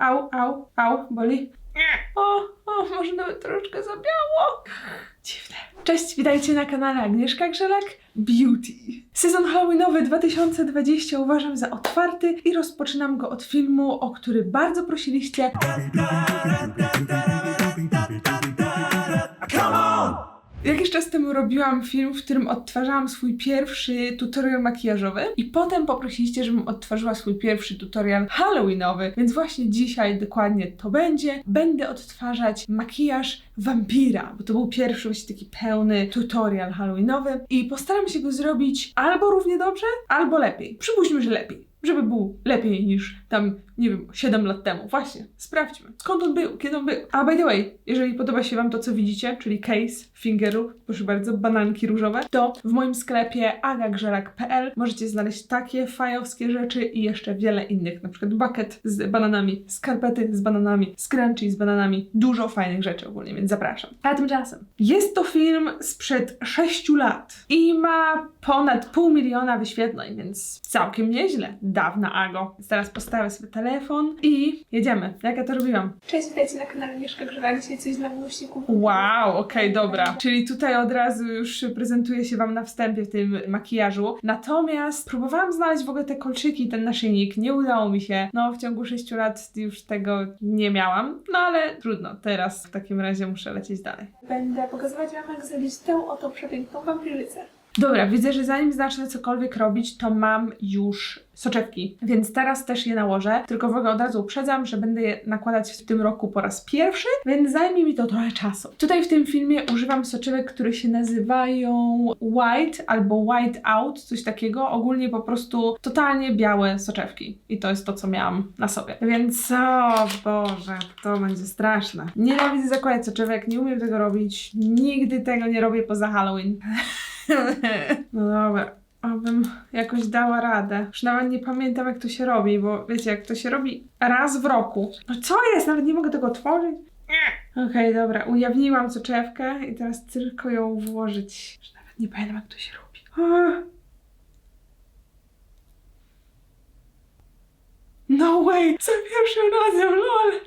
Au, au, au, boli. O, o, może nawet troszeczkę zabiało. Dziwne. Cześć, witajcie na kanale Agnieszka Grzelak Beauty. Sezon Halloweenowy 2020 uważam za otwarty i rozpoczynam go od filmu, o który bardzo prosiliście. Jakiś czas temu robiłam film, w którym odtwarzałam swój pierwszy tutorial makijażowy i potem poprosiliście, żebym odtworzyła swój pierwszy tutorial halloweenowy, więc właśnie dzisiaj dokładnie to będzie. Będę odtwarzać makijaż wampira, bo to był pierwszy właśnie taki pełny tutorial halloweenowy i postaram się go zrobić albo równie dobrze, albo lepiej. Przypuśćmy, że lepiej. Żeby był lepiej niż tam, nie wiem, 7 lat temu. Właśnie, sprawdźmy. Skąd on był? Kiedy on był? A by the way, jeżeli podoba się Wam to, co widzicie, czyli case fingerów, proszę bardzo, bananki różowe, to w moim sklepie agagrzelak.pl możecie znaleźć takie fajowskie rzeczy i jeszcze wiele innych, na przykład bucket z bananami, skarpety z bananami, scrunchie z bananami, dużo fajnych rzeczy ogólnie, więc zapraszam. A tymczasem, jest to film sprzed 6 lat i ma ponad pół miliona wyświetleń, więc całkiem nieźle. Dawna Ago. Więc teraz postawię sobie telefon i jedziemy. Jak ja to robiłam? Cześć, witajcie na kanale Mieszka Grzewak. Dzisiaj coś dla miłośników. Wow, okej, dobra. Czyli tutaj od razu już prezentuję się Wam na wstępie w tym makijażu. Natomiast próbowałam znaleźć w ogóle te kolczyki, ten naszyjnik. Nie udało mi się. No, w ciągu 6 lat już tego nie miałam. No ale trudno. Teraz w takim razie muszę lecieć dalej. Będę pokazywać Wam, jak zrobić tę oto przepiękną wampirzycę. Dobra, widzę, że zanim zacznę cokolwiek robić, to mam już soczewki, więc teraz też je nałożę. Tylko w ogóle od razu uprzedzam, że będę je nakładać w tym roku po raz pierwszy, więc zajmie mi to trochę czasu. Tutaj w tym filmie używam soczewek, które się nazywają White albo White Out, coś takiego. Ogólnie po prostu totalnie białe soczewki. I to jest to, co miałam na sobie. Więc o Boże, to będzie straszne. Nienawidzę zakładać soczewek, nie umiem tego robić. Nigdy tego nie robię poza Halloween. No dobra. Abym jakoś dała radę. Już nawet nie pamiętam, jak to się robi, bo wiecie, jak to się robi raz w roku. No co jest? Nawet nie mogę tego otworzyć. Okej, dobra. Ujawniłam soczewkę i teraz tylko ją włożyć. Już nawet nie pamiętam, jak to się robi. No way! Za pierwszym razem, lol!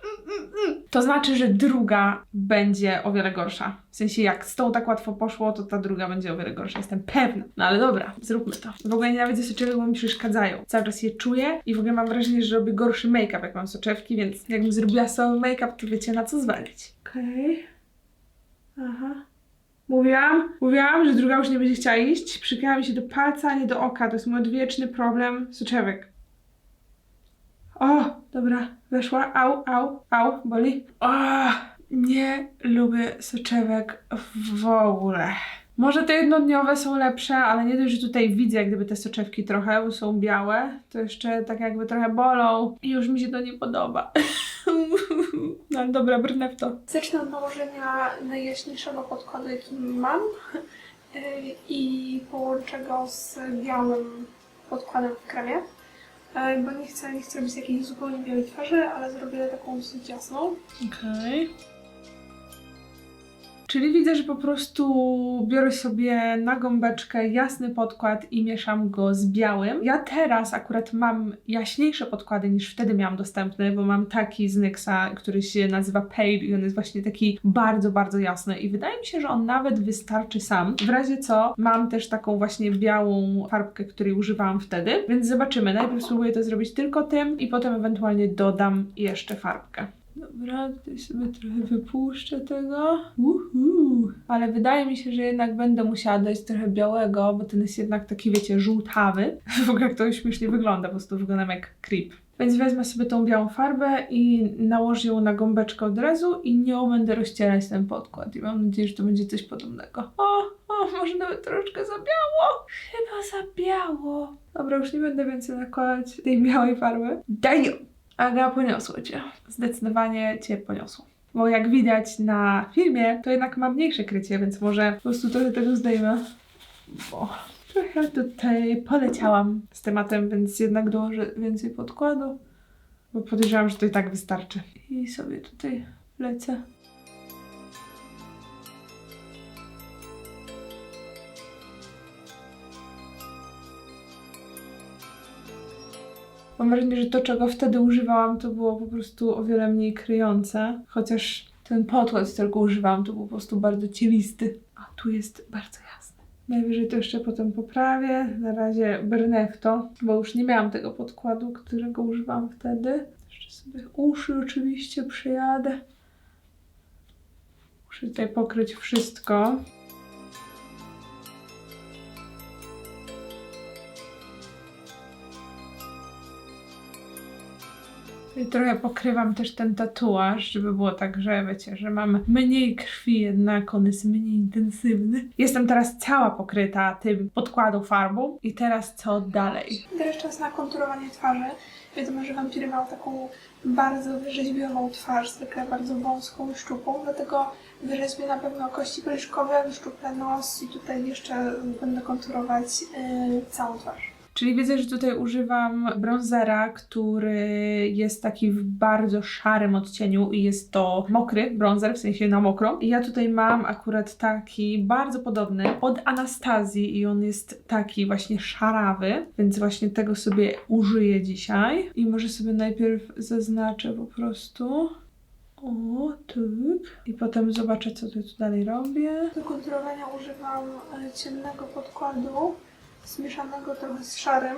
To znaczy, że druga będzie o wiele gorsza. W sensie, jak z tą tak łatwo poszło, to ta druga będzie o wiele gorsza. Jestem pewna. No ale dobra, zróbmy to. W ogóle nienawidzę soczewek, bo mi przeszkadzają. Cały czas je czuję i w ogóle mam wrażenie, że robię gorszy make-up, jak mam soczewki, więc jakbym zrobiła sobie make-up, to wiecie na co zwalić. Okej. Aha. Mówiłam, mówiłam, że druga już nie będzie chciała iść. Przykleiła mi się do palca, a nie do oka. To jest mój odwieczny problem soczewek. O, dobra, weszła. Au, au, au, boli. O, nie lubię soczewek w ogóle. Może te jednodniowe są lepsze, ale nie dość, że tutaj widzę jak gdyby te soczewki trochę, są białe, to jeszcze tak jakby trochę bolą i już mi się to nie podoba. No ale dobra, brnę w to. Zacznę od nałożenia najjaśniejszego podkładu, jaki mam yy, i połączę go z białym podkładem w kremie. Yy, Bo nie chcę, nie chcę robić jakiejś zupełnie białej twarzy, ale zrobię taką dosyć jasną. Okej. Czyli widzę, że po prostu biorę sobie na gąbeczkę jasny podkład i mieszam go z białym. Ja teraz akurat mam jaśniejsze podkłady niż wtedy miałam dostępne, bo mam taki z NYXa, który się nazywa Pale i on jest właśnie taki bardzo, bardzo jasny i wydaje mi się, że on nawet wystarczy sam. W razie co mam też taką właśnie białą farbkę, której używałam wtedy, więc zobaczymy. Najpierw spróbuję to zrobić tylko tym i potem ewentualnie dodam jeszcze farbkę. Dobra, tutaj sobie trochę wypuszczę tego. Uhu. Ale wydaje mi się, że jednak będę musiała dać trochę białego, bo ten jest jednak taki, wiecie, żółtawy. W ogóle jak to śmiesznie wygląda, po prostu wyglądam jak creep. Więc wezmę sobie tą białą farbę i nałożę ją na gąbeczkę od razu i nią będę rozcierać ten podkład. I mam nadzieję, że to będzie coś podobnego. O, o, może nawet troszeczkę za biało. Chyba za biało. Dobra, już nie będę więcej nakładać tej białej farby. Ją! Aga, poniosło cię. Zdecydowanie cię poniosło. Bo jak widać na filmie, to jednak ma mniejsze krycie, więc może po prostu trochę tego zdejmę. Bo trochę tutaj poleciałam z tematem, więc jednak dołożę więcej podkładu. Bo podejrzewam, że to i tak wystarczy. I sobie tutaj lecę. Mam wrażenie, że to, czego wtedy używałam, to było po prostu o wiele mniej kryjące. Chociaż ten podkład, którego używałam, to był po prostu bardzo cielisty. A tu jest bardzo jasny. Najwyżej to jeszcze potem poprawię. Na razie brnę w to, bo już nie miałam tego podkładu, którego używałam wtedy. Jeszcze sobie uszy oczywiście przyjadę. Muszę tutaj pokryć wszystko. Trochę pokrywam też ten tatuaż, żeby było tak, że wiecie, że mam mniej krwi, jednak on jest mniej intensywny. Jestem teraz cała pokryta tym podkładu farbą i teraz co dalej? Teraz czas na konturowanie twarzy. Wiadomo, że wampiry mają taką bardzo wyrzeźbioną twarz, zwykle bardzo wąską szczupłą, dlatego wyrzeźbię na pewno kości policzkowe, wyszczuplę nos i tutaj jeszcze będę konturować yy, całą twarz. Czyli widzę, że tutaj używam bronzera, który jest taki w bardzo szarym odcieniu i jest to mokry bronzer, w sensie na mokro. I ja tutaj mam akurat taki bardzo podobny od Anastazji i on jest taki właśnie szarawy, więc właśnie tego sobie użyję dzisiaj. I może sobie najpierw zaznaczę po prostu. O, typ. I potem zobaczę, co tu dalej robię. Do konturowania używam e, ciemnego podkładu, zmieszanego trochę z szarym.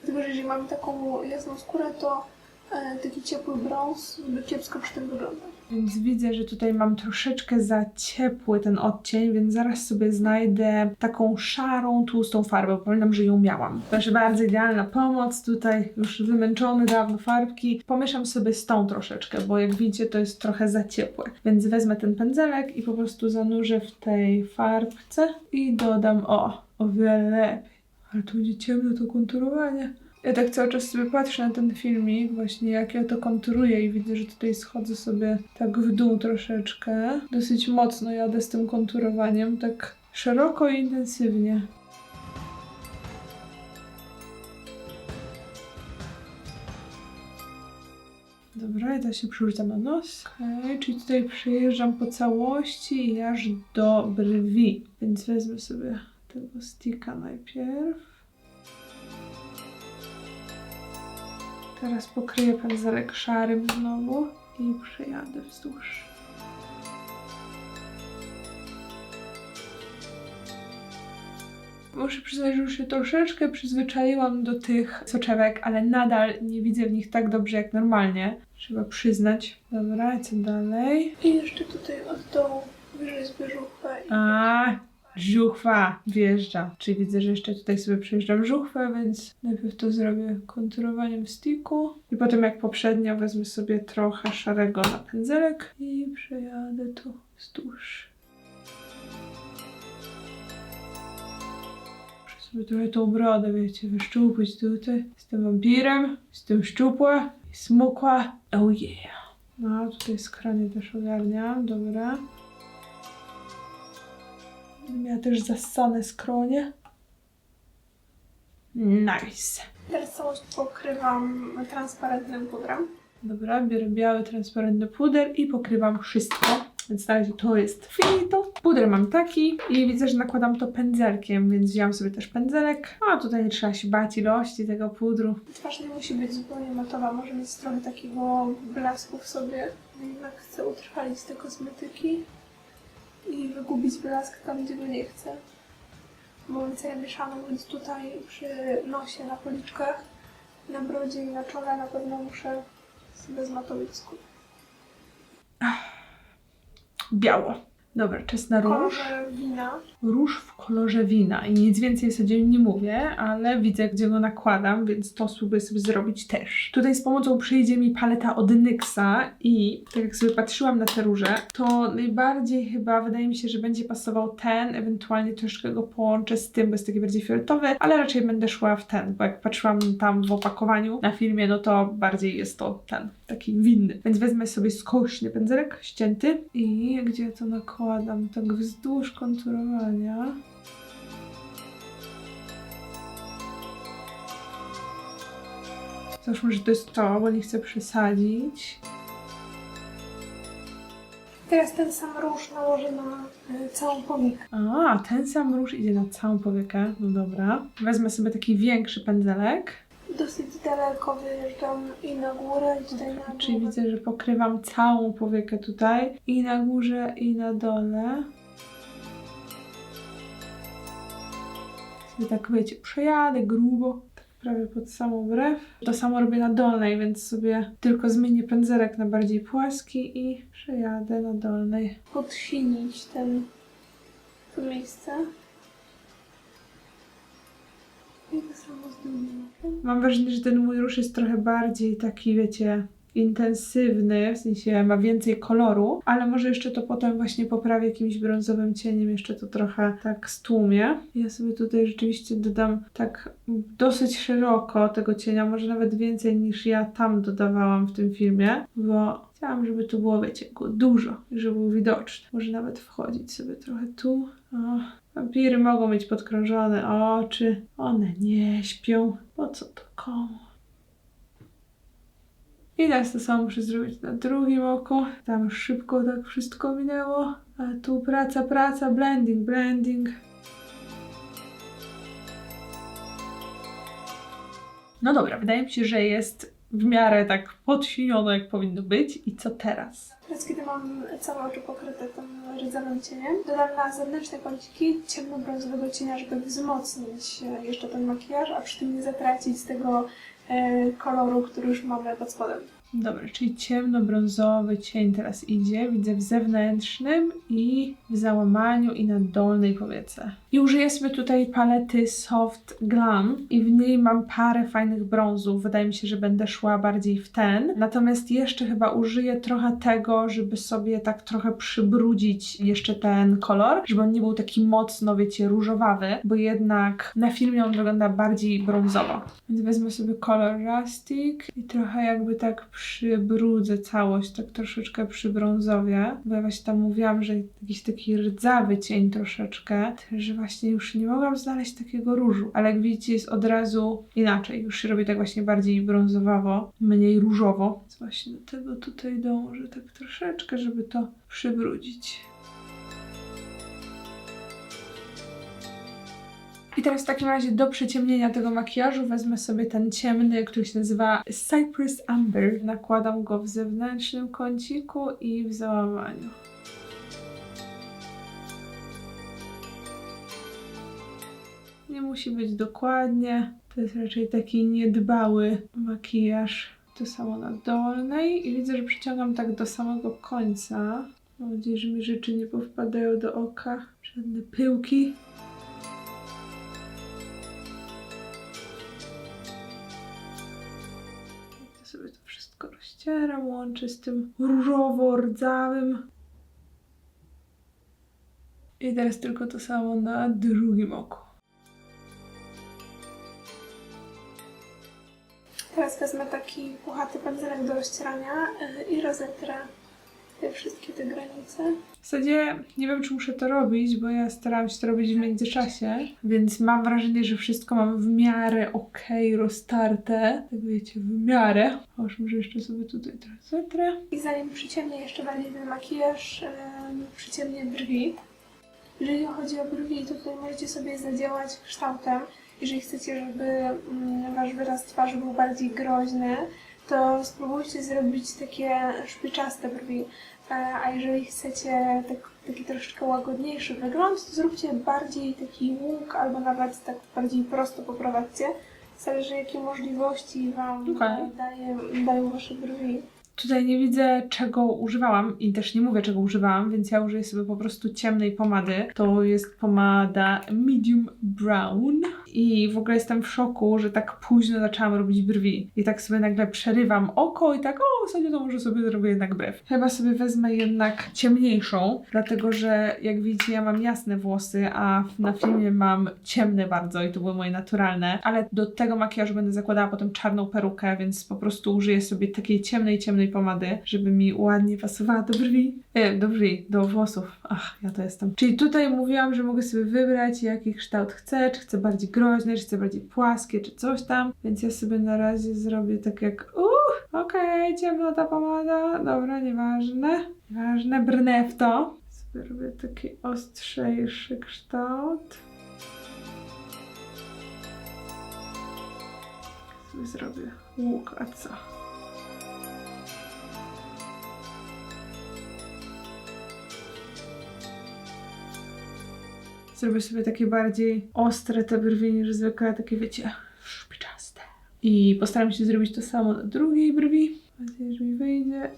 Dlatego, że jeżeli mamy taką jasną skórę, to e, taki ciepły brąz by kiepsko przy tym wyglądał. Więc widzę, że tutaj mam troszeczkę za ciepły ten odcień, więc zaraz sobie znajdę taką szarą, tłustą farbę. Pamiętam, że ją miałam. Proszę bardzo, idealna pomoc. Tutaj już wymęczone dawno farbki. Pomieszam sobie z tą troszeczkę, bo jak widzicie, to jest trochę za ciepłe. Więc wezmę ten pędzelek i po prostu zanurzę w tej farbce i dodam, o, o wiele lepiej. Ale tu będzie ciemno to konturowanie. Ja tak cały czas sobie patrzę na ten filmik, właśnie jak ja to konturuję i widzę, że tutaj schodzę sobie tak w dół troszeczkę. Dosyć mocno jadę z tym konturowaniem, tak szeroko i intensywnie. Dobra, ja się przerzucam na nos. Okej, czyli tutaj przejeżdżam po całości aż do brwi. Więc wezmę sobie tego sticka najpierw. Teraz pokryję pędzelek szarym znowu i przejadę wzdłuż. Muszę przyznać, że już się troszeczkę przyzwyczaiłam do tych soczewek, ale nadal nie widzę w nich tak dobrze jak normalnie. Trzeba przyznać. Dobra, co dalej? I jeszcze tutaj od dołu wyrzeźbię żuchwę i A, żuchwa wjeżdża. Czyli widzę, że jeszcze tutaj sobie przejeżdżam żuchwę, więc najpierw to zrobię konturowaniem sticku. I potem jak poprzednio wezmę sobie trochę szarego na pędzelek i przejadę tu wzdłuż. Muszę sobie trochę tą brodę, wiecie, wyszczupać tutaj. Jestem wampirem, jestem szczupła i smukła. Oh yeah. No, tutaj skranie też ogarniam, dobra. Miała też zassane skronie. Nice. teraz całość pokrywam transparentnym pudrem. Dobra, biorę biały, transparentny puder i pokrywam wszystko. Więc na razie to jest finito. Puder mam taki i widzę, że nakładam to pędzelkiem, więc wziąłam sobie też pędzelek. A tutaj nie trzeba się bać ilości tego pudru. Twarz nie musi być zupełnie matowa, może mieć trochę takiego blasku w sobie. Jednak chcę utrwalić te kosmetyki i wygubić blask tam, gdzie go nie chcę. Mam całe mieszaną, więc tutaj przy nosie, na policzkach, na brodzie i na czole na pewno muszę sobie zmatować skórę. Biało. Dobra, czas na róż. kolorze wina Róż w kolorze wina i nic więcej sobie nie mówię, ale widzę, gdzie go nakładam, więc to spróbuję sobie zrobić też. Tutaj z pomocą przyjdzie mi paleta od NYXa i tak jak sobie patrzyłam na te róże, to najbardziej chyba wydaje mi się, że będzie pasował ten, ewentualnie troszkę go połączę z tym, bo jest taki bardziej fioletowy, ale raczej będę szła w ten, bo jak patrzyłam tam w opakowaniu na filmie, no to bardziej jest to ten, taki winny. Więc wezmę sobie skośny pędzelek, ścięty i gdzie to nakładam, tak wzdłuż konturowania. Załóżmy, że to jest to, bo nie chcę przesadzić. Teraz ten sam róż nałożę na y, całą powiek. A, ten sam róż idzie na całą powiekę. No dobra. Wezmę sobie taki większy pędzelek. Dosyć daleko wyjeżdżam i na górę, i tutaj na Czyli dół. widzę, że pokrywam całą powiekę tutaj i na górze, i na dole. Sobie tak wiecie, przejadę grubo, tak prawie pod samą brew. To samo robię na dolnej, więc sobie tylko zmienię pędzelek na bardziej płaski i przejadę na dolnej. Podsinić ten, to miejsce. Mam wrażenie, że ten mój róż jest trochę bardziej taki, wiecie, intensywny, w sensie ma więcej koloru, ale może jeszcze to potem właśnie poprawię jakimś brązowym cieniem, jeszcze to trochę tak stłumię. Ja sobie tutaj rzeczywiście dodam tak dosyć szeroko tego cienia, może nawet więcej niż ja tam dodawałam w tym filmie, bo chciałam, żeby tu było, wiecie, dużo, żeby był widoczny. Może nawet wchodzić sobie trochę tu. O. Wampiry mogą mieć podkrążone oczy, one nie śpią. Po co to komu? I teraz to samo muszę zrobić na drugim oku. Tam szybko tak wszystko minęło. A tu praca, praca, blending, blending. No dobra, wydaje mi się, że jest w miarę tak podsinione, jak powinno być. I co teraz? Teraz, kiedy mam całe oczy pokryte tym rdzawym cieniem, dodam na zewnętrzne kąciki ciemnobrązowego cienia, żeby wzmocnić e, jeszcze ten makijaż, a przy tym nie zatracić tego e, koloru, który już mamy pod spodem. Dobra, czyli ciemnobrązowy cień teraz idzie. Widzę w zewnętrznym i w załamaniu i na dolnej powiece. I użyję sobie tutaj palety Soft Glam i w niej mam parę fajnych brązów. Wydaje mi się, że będę szła bardziej w ten. Natomiast jeszcze chyba użyję trochę tego, żeby sobie tak trochę przybrudzić jeszcze ten kolor, żeby on nie był taki mocno, wiecie, różowawy, bo jednak na filmie on wygląda bardziej brązowo. Więc wezmę sobie kolor Rustic i trochę jakby tak przybrudzę całość, tak troszeczkę przybrązowię, bo ja właśnie tam mówiłam, że jakiś taki rdzawy cień troszeczkę, że właśnie już nie mogłam znaleźć takiego różu, ale jak widzicie jest od razu inaczej, już się robi tak właśnie bardziej brązowawo, mniej różowo, więc właśnie do tego tutaj dążę tak troszeczkę, żeby to przybrudzić. I teraz w takim razie do przyciemnienia tego makijażu wezmę sobie ten ciemny, który się nazywa Cypress Amber. Nakładam go w zewnętrznym kąciku i w załamaniu. Musi być dokładnie. To jest raczej taki niedbały makijaż. To samo na dolnej i widzę, że przyciągam tak do samego końca. Mam nadzieję, że mi rzeczy nie powpadają do oka. Żadne pyłki. To sobie to wszystko rozcieram, łączę z tym różowo-rdzawym. I teraz tylko to samo na drugim oku. Teraz wezmę taki puchaty pędzelek do rozcierania y, i rozetrę te wszystkie te granice. W zasadzie nie wiem, czy muszę to robić, bo ja starałam się to robić w międzyczasie, więc mam wrażenie, że wszystko mam w miarę okej roztarte. Tak wiecie, w miarę. Aż może jeszcze sobie tutaj trochę zetrę. I zanim przyciemnię jeszcze bardziej ten makijaż, em, przyciemnię brwi. Jeżeli chodzi o brwi, to tutaj możecie sobie zadziałać kształtem. Jeżeli chcecie, żeby mm, wasz wyraz twarzy był bardziej groźny, to spróbujcie zrobić takie szpiczaste brwi. E, A jeżeli chcecie tak, taki troszeczkę łagodniejszy wygląd, to zróbcie bardziej taki łuk, albo nawet tak bardziej prosto poprowadźcie. Zależy jakie możliwości Wam Okej. daje, dają Wasze brwi. Tutaj nie widzę, czego używałam i też nie mówię, czego używałam, więc ja użyję sobie po prostu ciemnej pomady. To jest pomada Medium Brown i w ogóle jestem w szoku, że tak późno zaczęłam robić brwi. I tak sobie nagle przerywam oko i tak, o, w zasadzie to może sobie zrobię jednak brew. Chyba sobie wezmę jednak ciemniejszą, dlatego że jak widzicie, ja mam jasne włosy, a na filmie mam ciemne bardzo i to były moje naturalne, ale do tego makijażu będę zakładała potem czarną perukę, więc po prostu użyję sobie takiej ciemnej, ciemnej pomady, żeby mi ładnie pasowała do brwi. E, do brwi, do włosów. Ach, ja to jestem. Czyli tutaj mówiłam, że mogę sobie wybrać, jaki kształt chcę, czy chcę bardziej groźny, czy chcę bardziej płaskie, czy coś tam. Więc ja sobie na razie zrobię tak jak, uuu, okej, ciemna ta pomada, dobra, nieważne. Nieważne, brnę w to. Sobie robię taki ostrzejszy kształt. sobie zrobię łuk, a co? Zrobię sobie takie bardziej ostre te brwi niż zwykle, takie wiecie, szpiczaste. I postaram się zrobić to samo na drugiej brwi. Mam nadzieję, że mi wyjdzie.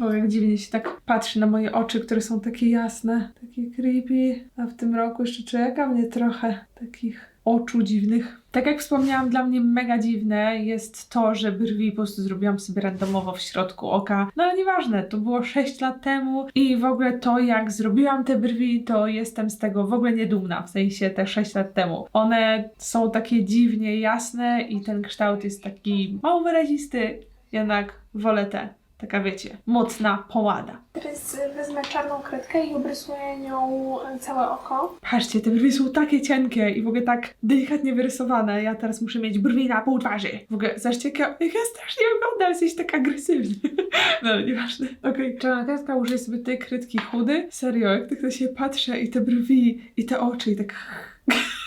O, jak dziwnie się tak patrzy na moje oczy, które są takie jasne, takie creepy. A w tym roku jeszcze czeka mnie trochę takich oczu dziwnych. Tak jak wspomniałam, dla mnie mega dziwne jest to, że brwi po prostu zrobiłam sobie randomowo w środku oka. No ale nieważne, to było 6 lat temu i w ogóle to, jak zrobiłam te brwi, to jestem z tego w ogóle niedumna, w sensie te 6 lat temu. One są takie dziwnie jasne i ten kształt jest taki mało wyrazisty, jednak wolę te. Taka wiecie, mocna połada. Teraz wezmę czarną kredkę i obrysuję nią całe oko. Patrzcie, te brwi są takie cienkie i w ogóle tak delikatnie wyrysowane. Ja teraz muszę mieć brwi na pół twarzy. W ogóle, zobaczcie, jak ja, jak ja strasznie wyglądam, jesteś tak agresywny. No, ale nieważne. Okej, czarna kredka, użyję sobie tej kredki chudy. Serio, jak tak na się patrzę i te brwi, i te oczy, i tak...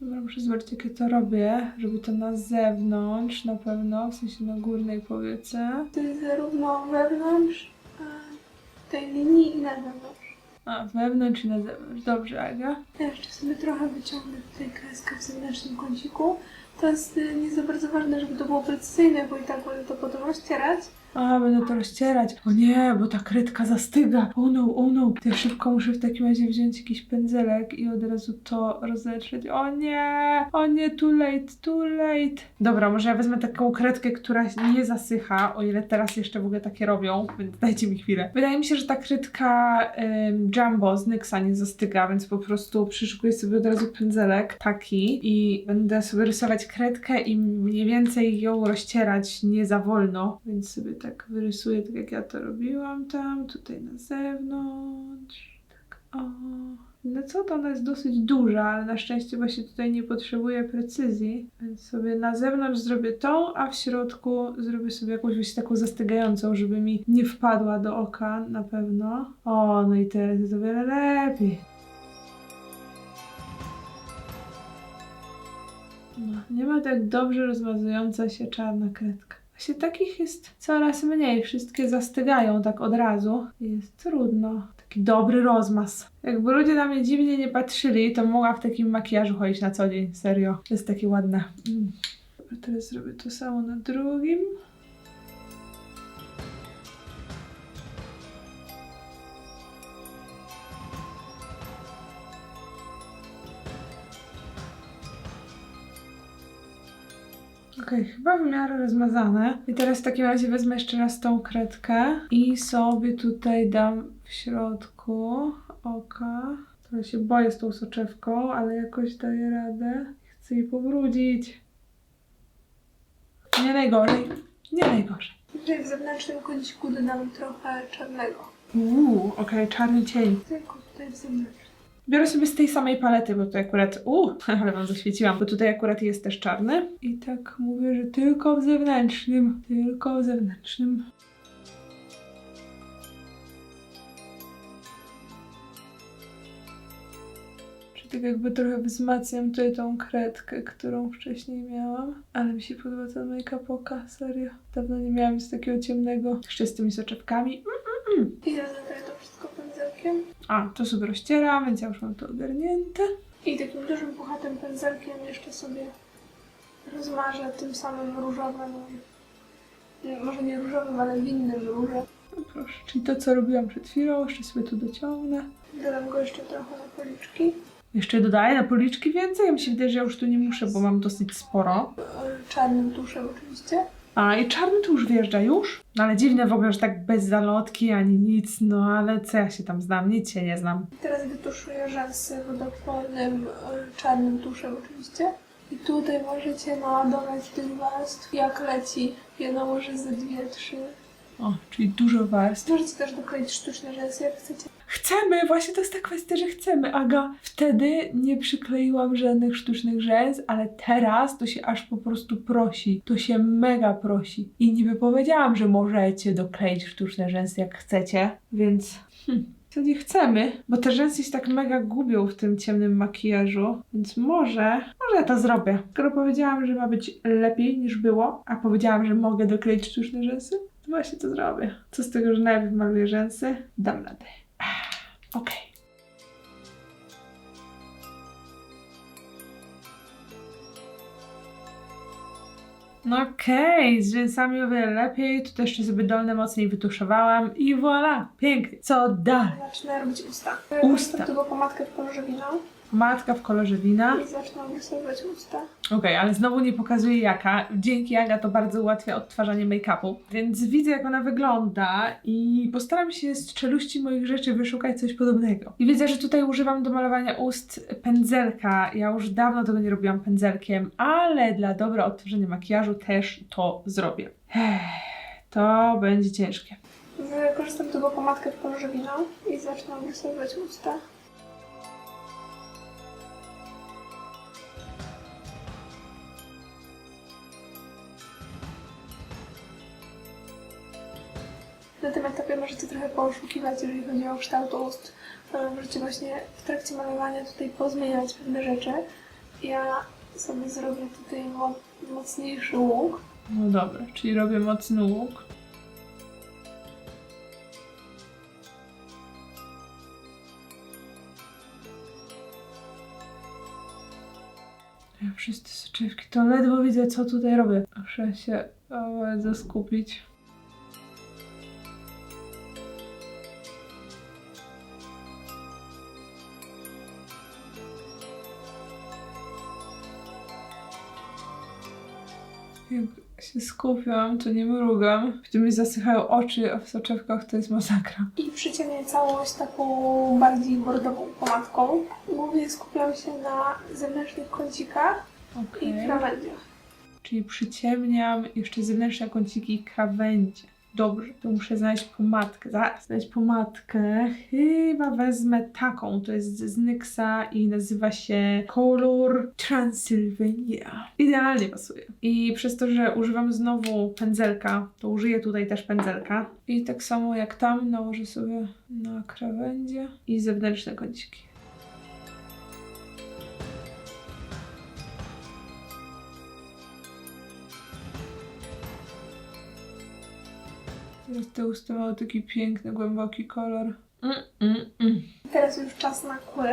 Dobra, muszę zobaczyć, jak ja to robię. Robię to na zewnątrz na pewno, w sensie na górnej powiece. To jest zarówno wewnątrz y, tej linii i na zewnątrz. A, wewnątrz i na zewnątrz. Dobrze, Aga. Ja jeszcze sobie trochę wyciągnę tutaj kreskę w zewnętrznym kąciku. To jest y, nie za bardzo ważne, żeby to było precyzyjne, bo i tak będę to potem rozcierać. A, będę to rozcierać. O nie, bo ta kredka zastyga. Oh no, oh no. To ja szybko muszę w takim razie wziąć jakiś pędzelek i od razu to rozetrzeć. O nie, o nie, too late, too late. Dobra, może ja wezmę taką kredkę, która nie zasycha, o ile teraz jeszcze w ogóle takie robią, więc dajcie mi chwilę. Wydaje mi się, że ta kredka ym, Jumbo z Nyxa nie zastyga, więc po prostu przyszykuję sobie od razu pędzelek taki i będę sobie rysować kredkę i mniej więcej ją rozcierać nie za wolno, więc sobie tak wyrysuję, tak jak ja to robiłam tam, tutaj na zewnątrz, tak o. No co, to ona jest dosyć duża, ale na szczęście właśnie tutaj nie potrzebuję precyzji, więc sobie na zewnątrz zrobię tą, a w środku zrobię sobie jakąś właśnie taką zastygającą, żeby mi nie wpadła do oka na pewno. O, no i teraz jest o wiele lepiej. No, nie ma tak dobrze rozmazująca się czarna kredka. Właśnie takich jest coraz mniej. Wszystkie zastygają tak od razu. Jest trudno. Taki dobry rozmaz. Jakby ludzie na mnie dziwnie nie patrzyli, to mogła w takim makijażu chodzić na co dzień. Serio. Jest takie ładne. Mm. Teraz zrobię to samo na drugim. Okej, chyba w miarę rozmazane. I teraz w takim razie wezmę jeszcze raz tą kredkę i sobie tutaj dam w środku oka. Trochę się boję z tą soczewką, ale jakoś daję radę. Chcę jej pobrudzić. Nie najgorzej. Nie najgorzej. Tutaj w zewnętrznym kąciku dodam trochę czarnego. Uuu, okej, czarny cień. Tylko tutaj w zewnętrznym. Biorę sobie z tej samej palety, bo tutaj akurat, uuu, ale wam zaświeciłam, bo tutaj akurat jest też czarny. I tak mówię, że tylko w zewnętrznym, tylko w zewnętrznym. Tak jakby trochę wzmacniam tutaj tą kredkę, którą wcześniej miałam. Ale mi się podoba ten make-up oka, serio. Dawno nie miałam nic takiego ciemnego. Jeszcze z tymi soczewkami. I zaznaczę to wszystko pędzelkiem. A, to sobie rozcieram, więc ja już mam to ogarnięte. I takim dużym puchatym pędzelkiem jeszcze sobie rozmarzę tym samym różowym, może nie różowym, ale winnym różem. No proszę, czyli to, co robiłam przed chwilą, jeszcze sobie tu dociągnę. Dodam go jeszcze trochę na policzki. Jeszcze dodaję na policzki więcej. Ja mi się wydaje, że ja już tu nie muszę, bo mam dosyć sporo. Czarnym tuszem oczywiście. A, i czarny tu już wjeżdża już? No ale dziwne w ogóle, że tak bez zalotki ani nic, no ale co ja się tam znam? Nic się nie znam. Teraz wytuszuję rzęsy wodoodpornym e, czarnym tuszem oczywiście. I tutaj możecie naładować tych warstw jak leci. Ja nałożę ze dwie, trzy. O, czyli dużo warstw. Możecie też dokleić sztuczne rzęsy jak chcecie. Chcemy, właśnie to jest ta kwestia, że chcemy, Aga. Wtedy nie przykleiłam żadnych sztucznych rzęs, ale teraz to się aż po prostu prosi. To się mega prosi. I niby powiedziałam, że możecie dokleić sztuczne rzęsy jak chcecie, więc hmm, Co nie chcemy, bo te rzęsy się tak mega gubią w tym ciemnym makijażu, więc może, może ja to zrobię. Skoro powiedziałam, że ma być lepiej niż było, a powiedziałam, że mogę dokleić sztuczne rzęsy, to właśnie to zrobię. Co z tego, że najpierw maluję rzęsy? Dam radę. Okej. No okej, z rzęsami o wiele lepiej. Tu też jeszcze sobie dolne mocniej wytuszowałam i voilà, pięknie. Co dalej? Zacznę robić usta. Usta. Tylko pomadkę w kolorze wina Matka w kolorze wina. i zacznę rysować usta. Okej, ale znowu nie pokazuję jaka. Dzięki Aga to bardzo ułatwia odtwarzanie make-upu. Więc widzę jak ona wygląda i postaram się z czeluści moich rzeczy wyszukać coś podobnego. I widzę, że tutaj używam do malowania ust pędzelka. Ja już dawno tego nie robiłam pędzelkiem, ale dla dobra odtworzenia makijażu też to zrobię. Ech, to będzie ciężkie. Wykorzystam tylko pomadkę w kolorze wina i zacznę rysować usta. Na tym etapie możecie trochę poszukiwać, jeżeli chodzi o kształt ust. E, Możecie właśnie w trakcie malowania tutaj pozmieniać pewne rzeczy. Ja sobie zrobię tutaj mo- mocniejszy łuk. No dobra, czyli robię mocny łuk. Ja te soczewki to ledwo widzę, co tutaj robię. Muszę się bardzo skupić. Skupiam, to nie mrugam. Wtedy mi zasychają oczy, a w soczewkach to jest masakra. I przyciemnię całość taką bardziej bordową pomadką. Głównie skupiam się na zewnętrznych kącikach i Okej. krawędziach. Czyli przyciemniam jeszcze zewnętrzne kąciki i krawędzie. Dobrze, to muszę znaleźć pomadkę. Zaraz znaleźć pomadkę. Chyba wezmę taką. To jest z NYXa i nazywa się Color Transylvania. Idealnie pasuje. I przez to, że używam znowu pędzelka, to użyję tutaj też pędzelka. I tak samo jak tam nałożę sobie na krawędzie i zewnętrzne kąciki. Teraz te usta mają taki piękny, głęboki kolor. Mm, mm, mm. Teraz już czas na kły.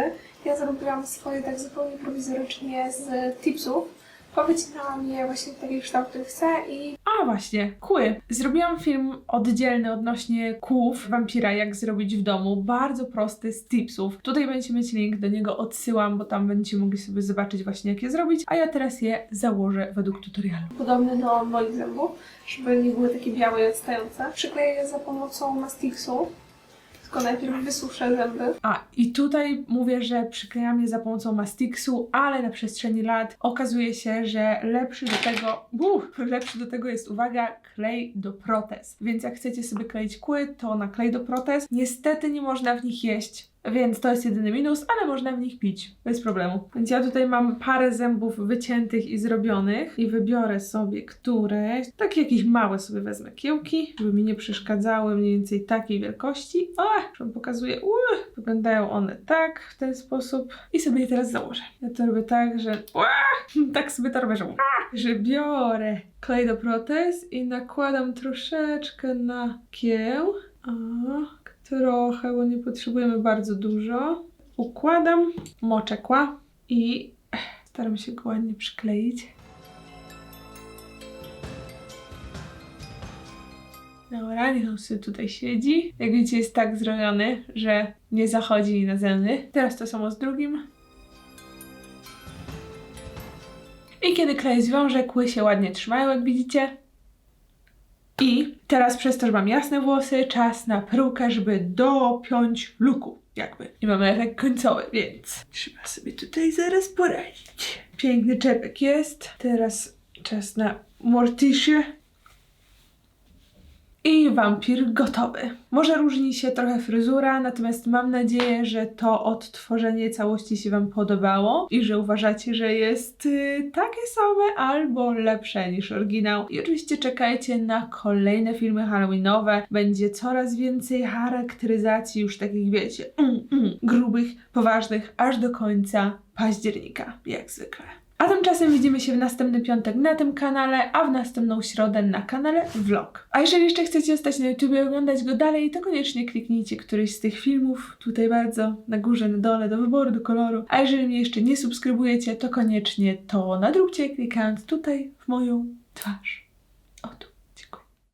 Ja zrobiłam swoje tak zupełnie prowizorycznie z tipsów. Powycinałam je właśnie w taki kształt, który chcę i A właśnie, kły. Zrobiłam film oddzielny odnośnie kłów wampira, jak zrobić w domu. Bardzo prosty z tipsów. Tutaj będziecie mieć link, do niego odsyłam, bo tam będziecie mogli sobie zobaczyć właśnie jak je zrobić. A ja teraz je założę według tutorialu. podobny do moich zębów, żeby nie były takie białe i odstające. Przykleję je za pomocą Mastixu. Tylko najpierw wysuszę zęby. A, i tutaj mówię, że przyklejam je za pomocą Mastixu, ale na przestrzeni lat okazuje się, że lepszy do tego, uff, lepszy do tego jest, uwaga, klej do protez. Więc jak chcecie sobie kleić kły, to na klej do protez. Niestety nie można w nich jeść, więc to jest jedyny minus, ale można w nich pić, bez problemu. Więc ja tutaj mam parę zębów wyciętych i zrobionych i wybiorę sobie któreś, takie jakieś małe sobie wezmę kiełki, żeby mi nie przeszkadzały mniej więcej takiej wielkości. O, wam pokazuję, Ua, wyglądają one tak, w ten sposób i sobie je teraz założę. Ja to robię tak, że Ua, tak sobie to robię, że, że biorę klej do protez i nakładam troszeczkę na kieł. O, trochę, bo nie potrzebujemy bardzo dużo. Układam, moczę kła i staram się go ładnie przykleić. Dobra, niech on sobie tutaj siedzi. Jak widzicie, jest tak zrobiony, że nie zachodzi na zęby. Teraz to samo z drugim. I kiedy klej zwiąże, kły się ładnie trzymają, jak widzicie. I teraz przez to, że mam jasne włosy, czas na perukę, żeby dopiąć luku, jakby. I mamy efekt końcowy, więc trzeba sobie tutaj zaraz poradzić. Piękny czepek jest. Teraz czas na mortisie. I wampir gotowy. Może różni się trochę fryzura, natomiast mam nadzieję, że to odtworzenie całości się Wam podobało i że uważacie, że jest y, takie same albo lepsze niż oryginał. I oczywiście czekajcie na kolejne filmy Halloweenowe. Będzie coraz więcej charakteryzacji, już takich wiecie, mm, mm, grubych, poważnych, aż do końca października, jak zwykle. A tymczasem widzimy się w następny piątek na tym kanale, a w następną środę na kanale Vlog. A jeżeli jeszcze chcecie zostać na YouTube i oglądać go dalej, to koniecznie kliknijcie któryś z tych filmów, tutaj bardzo, na górze, na dole, do wyboru, do koloru. A jeżeli mnie jeszcze nie subskrybujecie, to koniecznie to nadróbcie klikając tutaj w moją twarz.